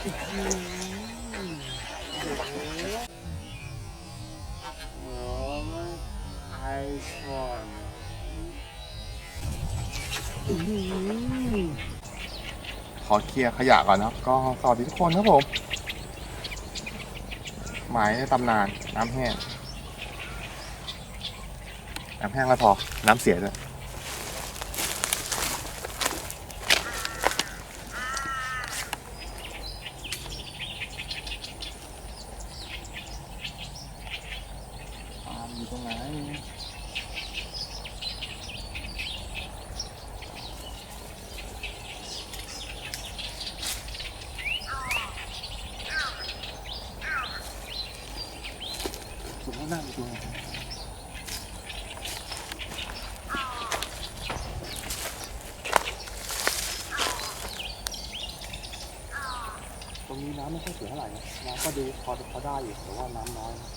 ไอโฟนขอเคลียร์ขยะก่อนนะครับ ก็สวัสดีทุกคนครับผม หมายในตำนานน้ำแห้ง น้ำแห้งแล้วพอ น้ำเสียด้วย ปาล์มอยู่ตรงไหน ผมก็นั่งอยู่ตรงไหนตรงนี้น้ำ ไม่ค่อยเสียเท่าไหร่นะน้ำก็ดูพอพอได้อยู่แต่ว่าน้ำน้อยนะ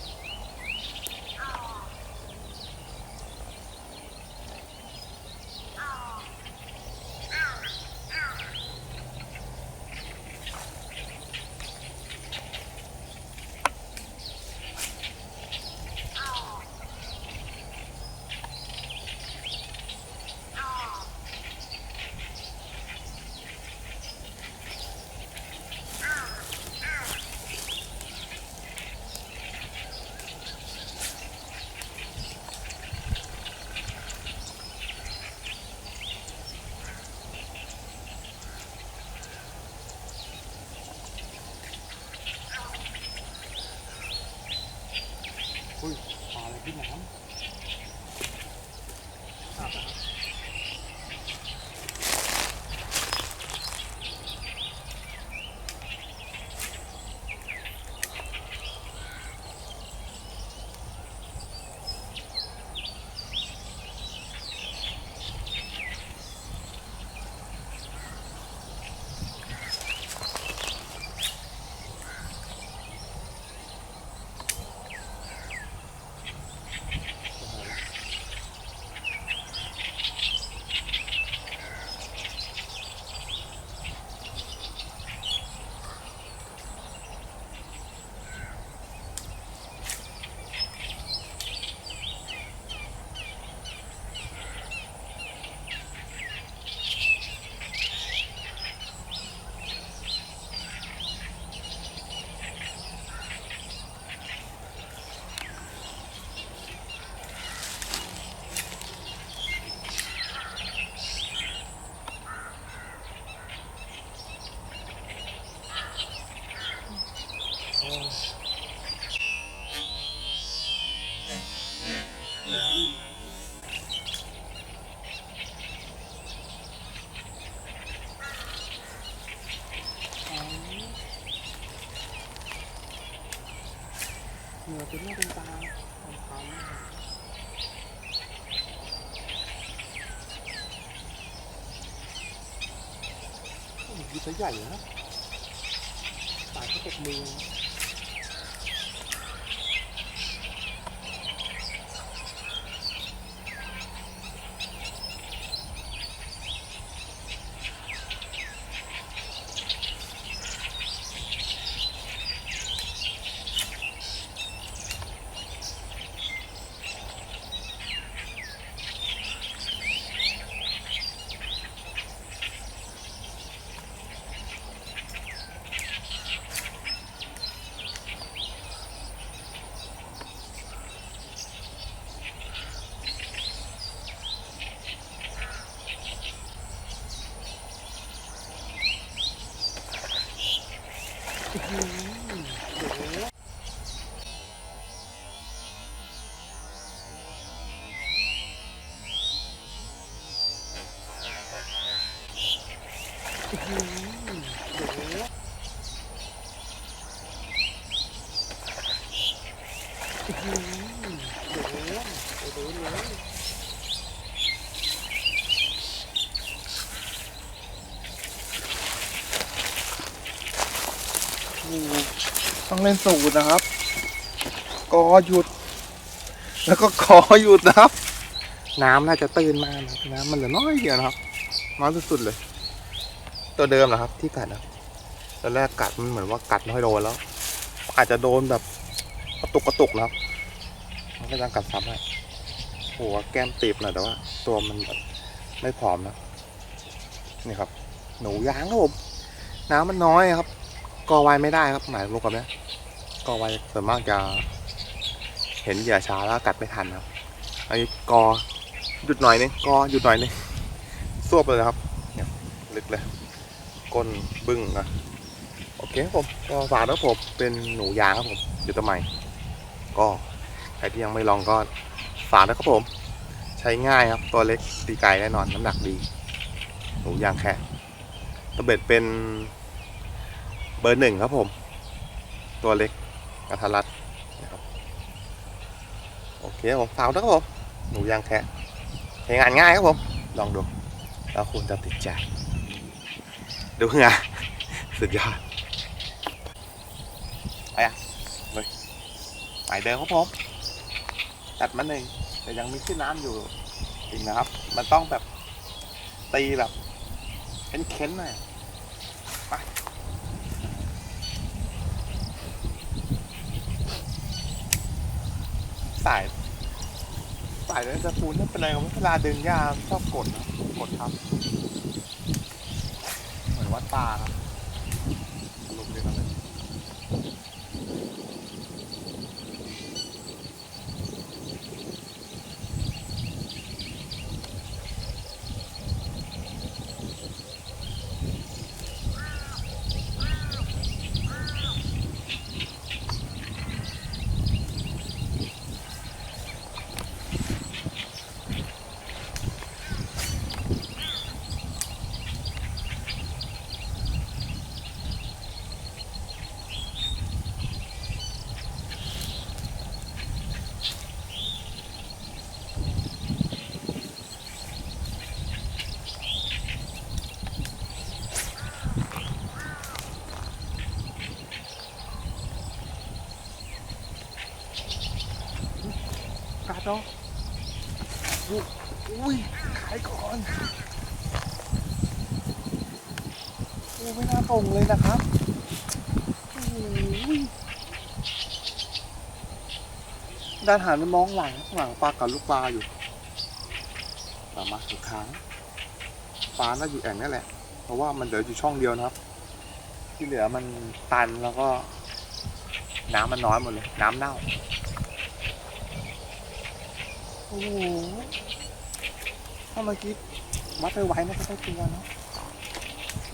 ตัวใหญ่นะปลาก็ตกมือ ต้องเล่นสูตรนะครับ กอหยุด แล้วก็ขอหยุดนะครับ น้ำน่าจะตื้นมากนะครับน้ำมันเหลือน้อยเดียวนะครับ น้อยสุดๆเลย ตัวเดิมเหรอครับ ที่กัดนะตอนแรกกัดมันเหมือนว่ากัดไม่ค่อยโดนแล้ว อาจจะโดนแบบกระตุกกระตุกนะครับมันก็ยังกัดซ้ำให้หัวแก้มตีบหน่อยแต่ว่า ตัวมันแบบไม่ผอมนะนี่ครับ หนูยางครับผมน้ำมันน้อยครับกอไวไม่ได้ครับหมายลูกกับเนี้ยกอไวส่วนมากจะ เห็นเหยื่อช้าแล้วกัดไม่ทันครับไอ้กอหยุดหน่อยนึงกอหยุดหน่อยนึงสวบเลยครับเนี่ยลึกเลย ก้นบึ้งอะโอเคครับผมก็ฝากแล้วผมเป็นหนูยางครับผมอยู่ตัวใหม่ก็ใครที่ยังไม่ลองก็ฝากนะครับผม ใช้ง่ายครับตัวเล็กตีไกลแน่นอนน้ำหนักดี หนูยางแค่ตะเบ็ดเป็นเบอร์หนึ่งครับผม ตัวเล็กกระทัดรัดนะครับโอเคครับผมฝากนะครับผมหนูยางแค่ใช้งานง่ายครับผม ลองดูแล้วคุณจะติดใจ ดูไงสุดยอดไปอะเลยไปเดินครับผมตัดมาหนึ่งแต่ยังมีขึ้นน้ำอยู่อีกนะครับ มันต้องแบบตีแบบเค้นๆหน่อยไปสายสายนั้นจะปูนไม่เป็นไรครับเวลาดึงยาชอบกดนะกดทับ ป่าครับ กัดเนาะอุ้ยอุ้ยขายก่อนโอ้ไม่น่าตรงเลยนะครับด้านหันไปมองหลังหลังปลากับลูกปลาอยู่ปลามาสุดค้างปลาน่าอยู่แอ่งนั่นแหละ เพราะว่ามันเหลืออยู่ช่องเดียวนะครับ ที่เหลือมันตันแล้วก็ น้ำมันน้อยหมดเลย น้ำเน่า อ้โหถ้าเมื่อกี้วัดไปไว้นะก็ได้ตัวเนาะ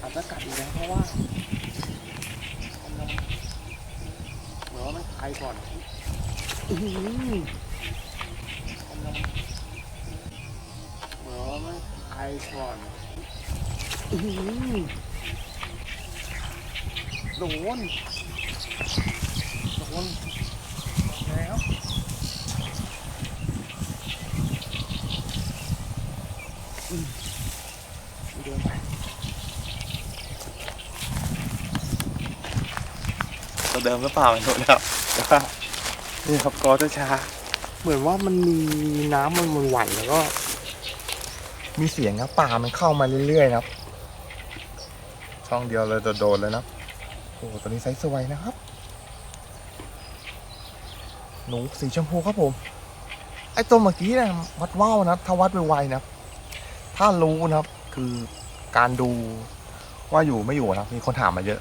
อาจจะกัดอีกแล้วเพราะว่าเหมือนว่ามันคลายก่อนอื้อหือเหมือนว่ามันคลายก่อนอื้อหือโดนโดนแล้ว เดินไปตัว เดิมหรือเปล่าไม่รู้แล้วแต่ว่านี่ครับกอจะช้าเหมือนว่ามันมีน้ำมันมันหวแล้วก็ มีเสียงครับป่ามันเข้ามาเรื่อยๆนะครับ ช่องเดียวเลยโดดๆเลยนะโอ้โหตัวนี้ไซส์สวยนะครับ หนูสีชมพูครับผม ไอ้ตัวเมื่อกี้นะวัดว่าวนะครับ ถ้าวัดไวๆนะครับ ถ้ารู้นะครับ คือการดูว่าอยู่ไม่อยู่นะครับ มีคนถามมาเยอะ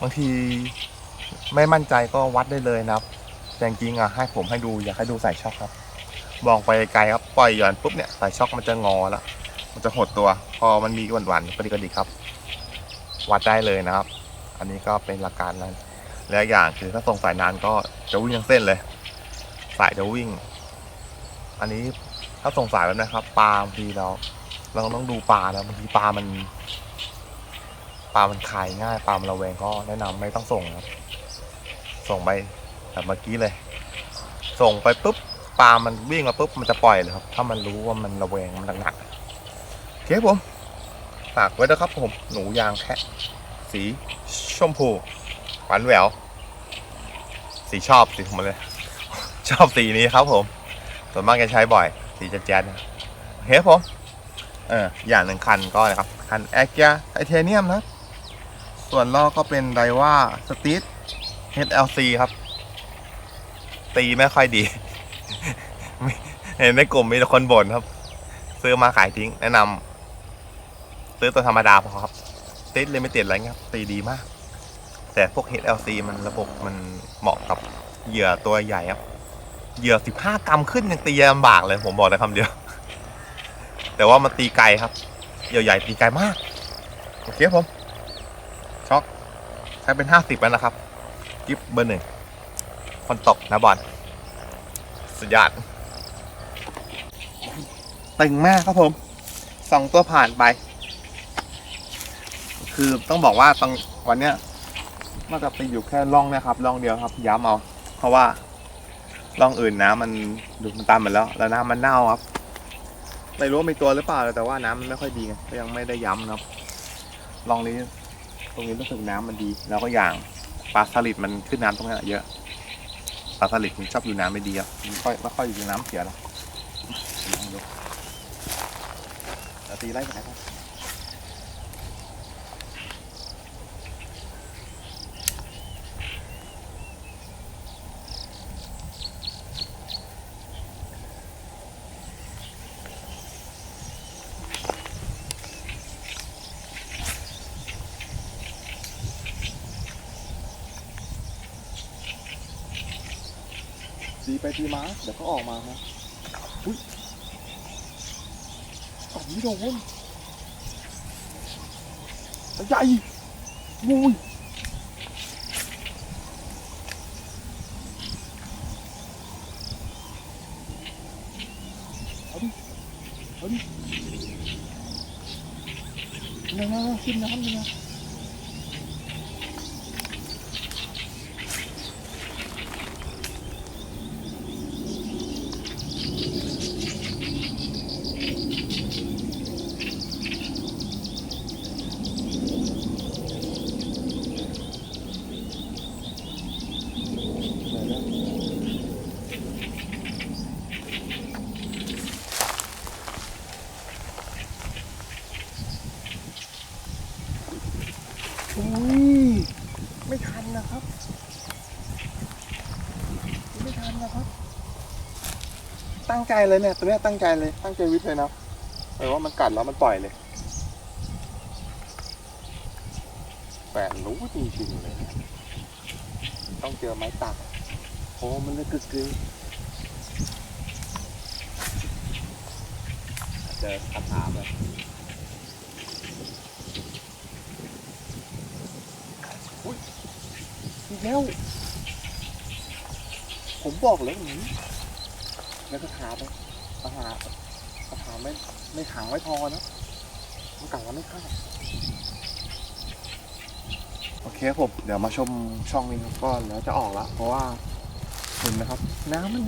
บางที ไม่มั่นใจก็วัดได้เลยนะครับ แต่จริงๆอะให้ผมให้ดูอยากให้ดูสายช็อคครับมองไปไกลครับปล่อยหย่อนปุ๊บเนี่ยสายช็อคมันจะงอแล้วมันจะหดตัว พอมันมีหวานๆกระดิกกระดิกครับ วัดได้เลยนะครับ อันนี้ก็เป็นหลักการนั้นและอีกอย่างคือถ้าส่งสายนานก็จะวิ่งยังเส้นเลย สายจะวิ่ง อันนี้ถ้าส่งสายแล้วนะครับปลาบางทีเรา เราต้องดูปลาแล้วบางทีปลามันปลามันคายง่ายปลามันระแวงก็แนะนำไม่ต้องส่งครับ ส่งไปแบบเมื่อกี้เลย ส่งไปปุ๊บปลามันวิ่งมาปุ๊บมันจะปล่อยเลยครับ ถ้ามันรู้ว่ามันระแวงมันหนักๆโอเคผมฝากไว้นะครับผมหนูยางแคะสีชมพูหวานแหววสีชอบสีของมันเลย ชอบสีนี้ครับผมส่วนมากจะใช้บ่อย สีจะแจ๊ดนะโอเคผมเอออย่างหนึ่งคันก็นะครับ คันแอคเกียไทเทเนียมนะ ส่วนล่อก็เป็นไดว่าสตีท HLC ครับ ตีไม่ค่อยดี เห็นในกลุ่มมีแต่คนบ่นครับ ซื้อมาขายทิ้ง แนะนำซื้อตัวธรรมดาพอครับ ติดเลยไม่ติดอะไรเงี้ยครับตีดีมาก แต่พวก HLC มันระบบมันเหมาะกับเหยื่อตัวใหญ่ครับเหยื่อ15กรัมขึ้นยังตีลำบากเลย ผมบอกได้คำเดียว แต่ว่ามันตีไกลครับเหยื่อใหญ่ตีไกลมาก โอเคครับผมช็อกใช้เป็น50แล้วนะครับ กิฟเบอร์หนึ่งคนตกนะบอลสุดยอดตึงมากครับผมสองตัวผ่านไป คือต้องบอกว่าตรงวันเนี้ยน่าจะไปอยู่แค่ร่องนะครับร่องเดียวครับย้ำเอาเพราะว่าร่องอื่นน้ำมันดูมันตันหมดแล้ว แล้วน้ำมันเน่าครับไม่รู้ว่ามีตัวหรือเปล่าแต่ว่าน้ำมันไม่ค่อยดีไงก็ยังไม่ได้ย้ำนะครับร่องนี้ตรงนี้รู้สึกน้ำมันดี แล้วก็อย่าง ปลาสลิดมันขึ้นน้ำตรงนี้เยอะปลาสลิดมันชอบอยู่น้ำไม่ดีครับมันค่อยไม่ค่อยอยู่ในน้ำเสียหรอกลองดูแล้วตีไล่ไปไหนครับ ไปตีมาเดี๋ยวก็ออกมาครับอุ้ยตอบไม่โดนตัวใหญ่มุ้ยเอาดิเอาดินั่นๆๆขึ้นน้ำเลยนะ อุ้ยไม่ทันนะครับ ไม่ทันนะครับ ตั้ งใจเลยเนี่ย ตัวเนี้ยตั้งใจเลย ตั้งใจวิทย์เลยนะแต่ว่ามันกัดแล้วมันปล่อยเลย แปดรู้จริงๆเลย ต้องเจอไม้ตักโอ้มันเลยกึกกึกเจอคำถามเลยอีกแล้วผมบอกแล้วนี แล้วก็ขาไปปัญหาปัญหาไม่ไม่ขังไว้พอนะมันกัดแล้วไม่เข้าโอเคครับผมเดี๋ยวมาชมช่องนี้ครับก็แล้วจะออกละเพราะว่าเห็นนะครับ น้ำมัน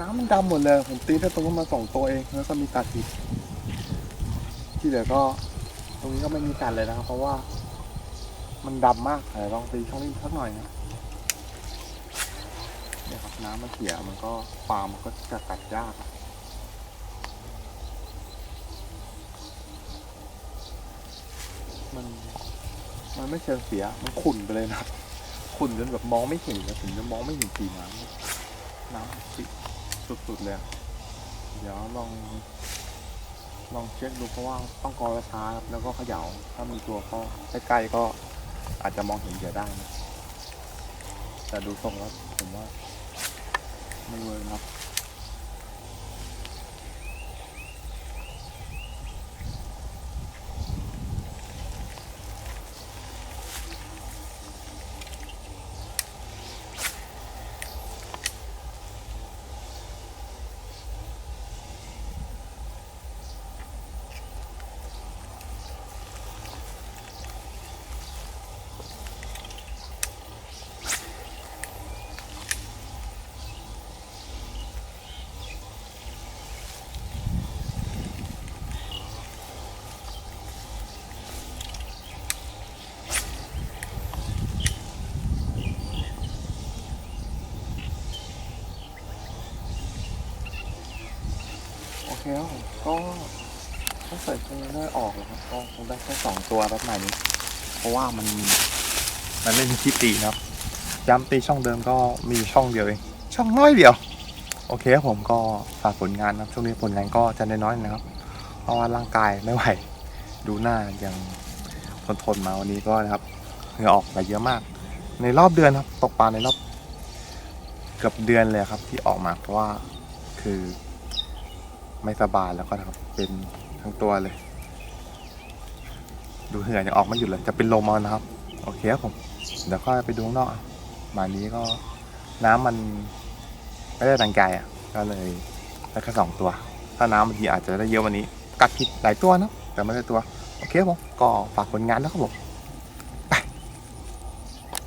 น้ำมันดำหมดเลย ผมตีได้ตรงนั้มาสองตัวเองแล้วก็มีกัดอีกที่เหลือก็ ตรงนี้ก็ไม่มีกัดเลยนะครับ เพราะว่า มันดำมากแต่ลองตีช่องนี้สักหน่อยนะ เนี่ยครับน้ำมันเสียมันก็ปลามันก็จะกัดยากมันมันไม่เชิงเสีย มันขุ่นไปเลยนะขุ่นจนแบบมองไม่เห็นเลยผมจะมองไม่เห็นสีน้ำน้ำสีสุดๆเลยเดี๋ยวลองลองเช็คดูเพราะว่าต้องกรอช้าครับแล้วก็เขย่าถ้ามีตัวก็ใกล้ๆก็อาจจะมองเห็นเหยื่อได้นะแต่ดูทรงแล้วผมว่า ไม่เวิร์กครับ โอเคครับผมก็ถ้าใส่คงได้ออกแล้วครับก็คงได้แค่สองตัวแบบใหม่นี้ เพราะว่ามันมันไม่มีที่ตีนะครับย้ำตีช่องเดิมก็มีช่องเดียวเองช่องน้อยเดียว โอเคครับผมก็ฝากผลงานนะครับช่วงนี้ผลงานก็จะน้อยๆนะครับ เพราะว่าร่างกายไม่ไหวดูหน้ายังทนทนมาวันนี้ก็นะครับเหงื่อออกมาเยอะมาก ในรอบเดือนครับ ตกปลาในรอบเกือบเดือนเลยครับที่ออกมาเพราะว่าคือ ไม่สบายแล้วก็นะครับ เป็นทั้งตัวเลย ดูเหงื่อยังออกไม่หยุดเลยจะเป็นลมเอานะครับ โอเคครับผมเดี๋ยวก็ไปดูข้างนอกมานี้ก็น้ำมันไม่ได้ดังใจอะ ก็เลยได้แค่สองตัว ถ้าน้ำบางทีอาจจะได้เยอะวันนี้ กัดผิดหลายตัวนะแต่ไม่ได้ตัว โอเคครับผมก็ฝากผลงานนะครับผม